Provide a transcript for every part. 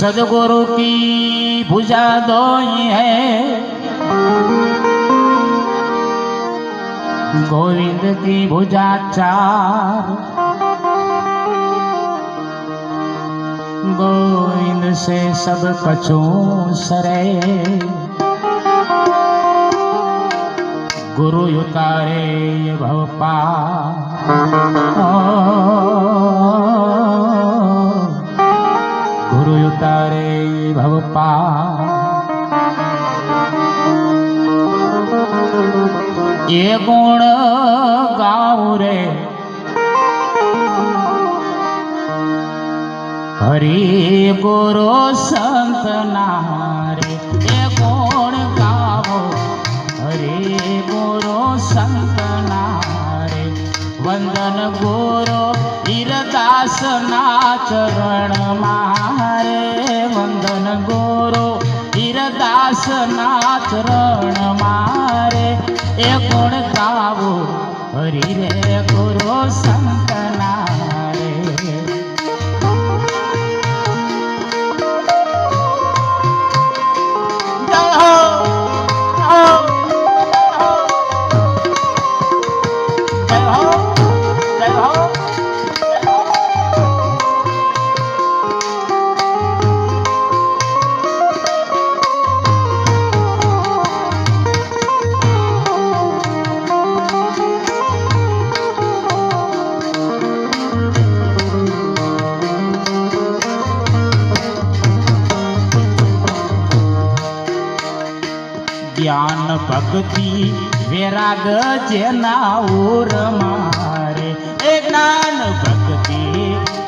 सदगुरु की भुजा दोई है। गोविंद की भुजा चार। गोविंद से सब कछू सरे। गुरु उतारे भव गुरु અંતરે ભવપા એ ગુણ ગાઉ રે હરી ગુરુ સંત ના રે એ ગુણ ગાવો હરી ગુરુ સંત ના રે વંદન ગુરુ ઈરદાસ ના ચરણમાં ગુરુ હીરદાસ ના ચરણ મારે. એ ગુણ ગાવો? હરી રે ભક્તિ વૈરાગ જેના ઓર મારે એ જ્ઞાન ભક્તિ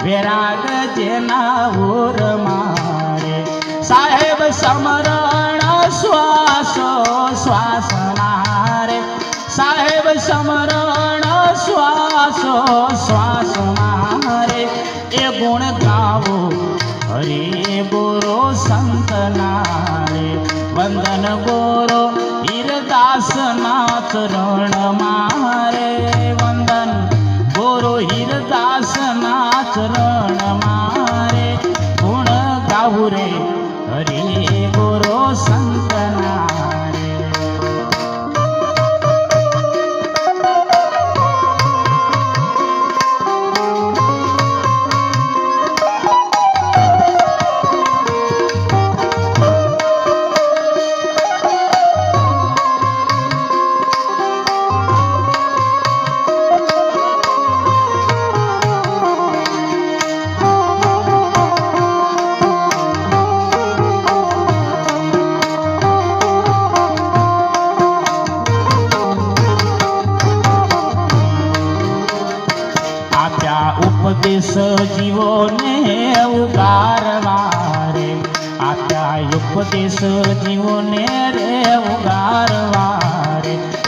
વૈરાગ જેના ઓર મારે સાહેબ સમરણ શ્વાસ શ્વાસ મારે સાહેબ સમરણ શ્વાસ શ્વાસ મારે એ ગુણ ગાવો હરે બોરો સંત નારે વંદન ગોરો वासना चरण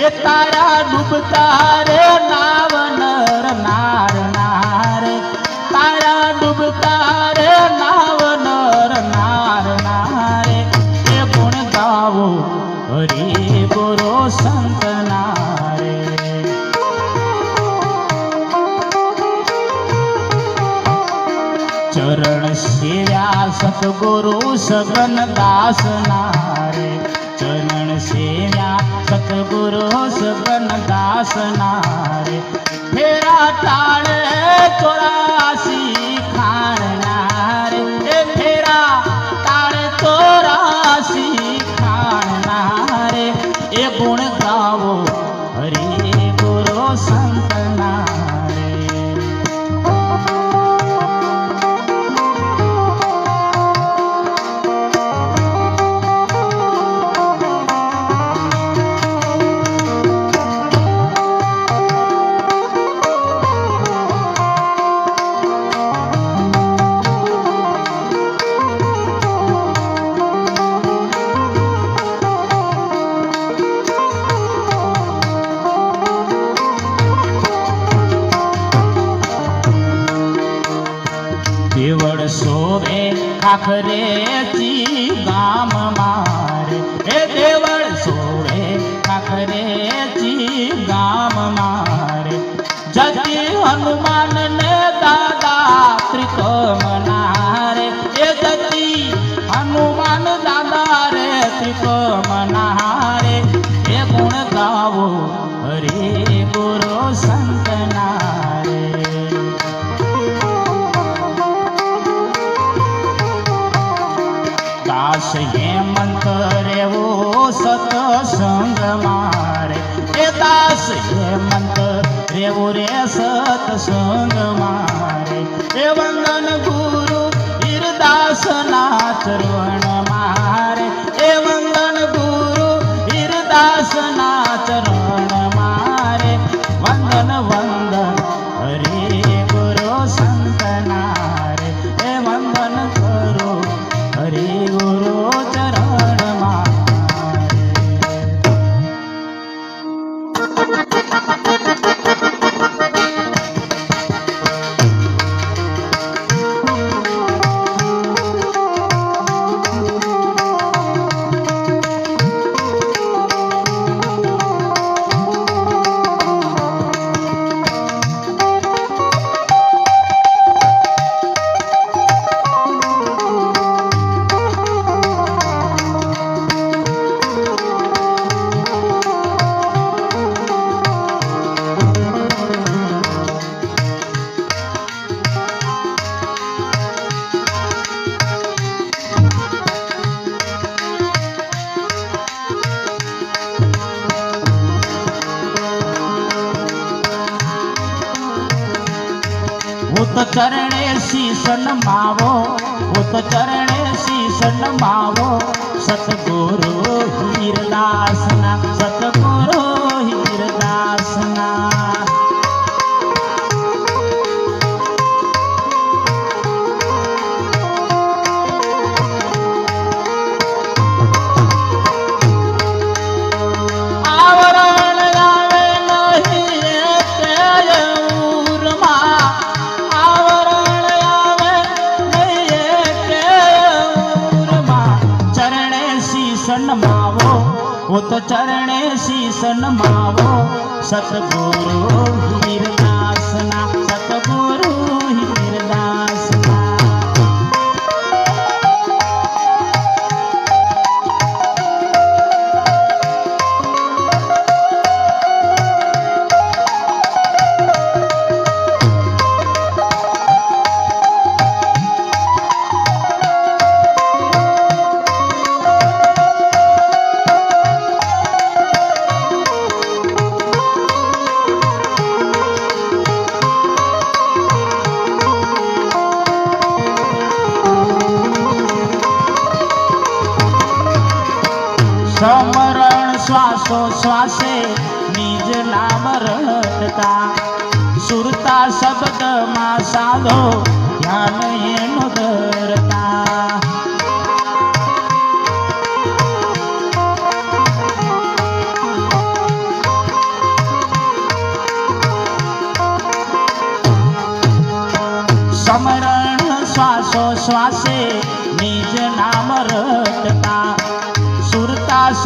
એ તારા ડૂબતા રે નાવ નર નાર. નાર તારા ડૂબતા રે નાવ નર નાર. નારે એ ગુણ ગાવો હરી ગુરો સંત નારે. ચરણ સેવ્યા સતગુરુ સગન દાસ નારે. ચરણ સેવ્યા સતગુરુ સગન દાસ નારે ફેરા ટાળે ચોરાસી ખાણ નારે એ ફેરા ટાળે ચોરાસી ખાણ નારે એ ગુણ ગાવો હરી ગુરુ સંત ખાખરે ચી ગામ મારે. એ દેવળ સોળે ખાખરે ચી ગામ મારે. દાસ હેમંત રેવો સતસંગ મારે. એ દાસ હેમંત રેવો રે સતસંગ મારે. એ વંદન ગુરુ હીરદાસ ના ચરણ હું તો ચરણે શીશન માવો ઉત ચરણે શીશન માવો સતગુરુ હીરદાસના સતગુરુ હું તો ચરણે શીશ નમાવો સતગુરુ હીરદાસના श्वासे निज नाम रटता सुरता शब्द मा साधो ध्यान येणो धरता.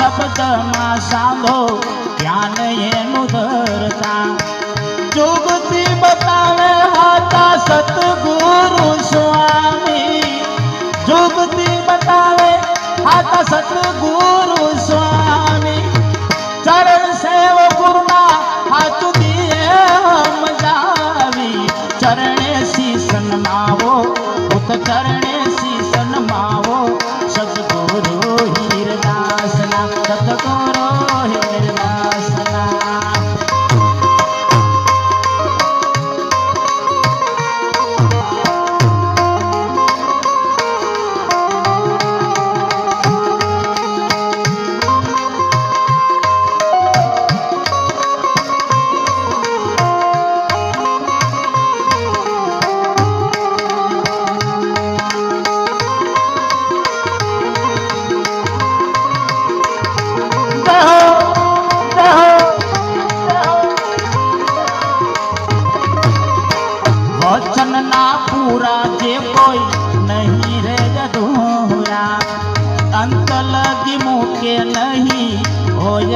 શબ્દમાં સાંભો ધ્યાન એનું ધરતા જોગતી બતાવે હાતા સતગુરુ સ્વામી જોગતી બતાવે હાતા સતગુરુ સ્વામી ચરણ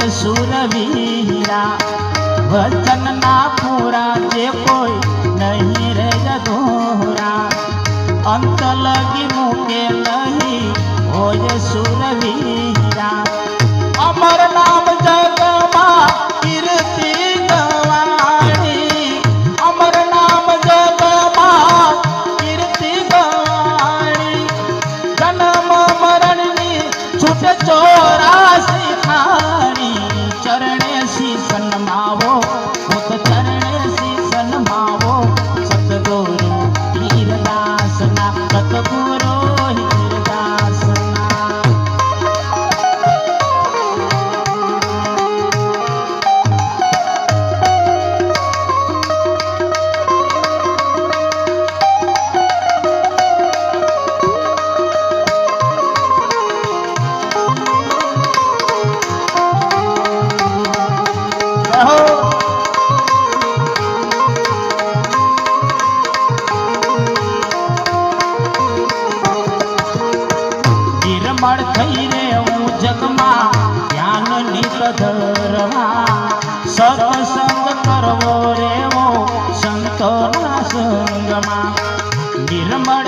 સુરવીરા વચન ના પૂરા જે કોઈ નહીં રે અધૂરા અંત લગી મૂકે નહીં હોય સુરવીરા Girma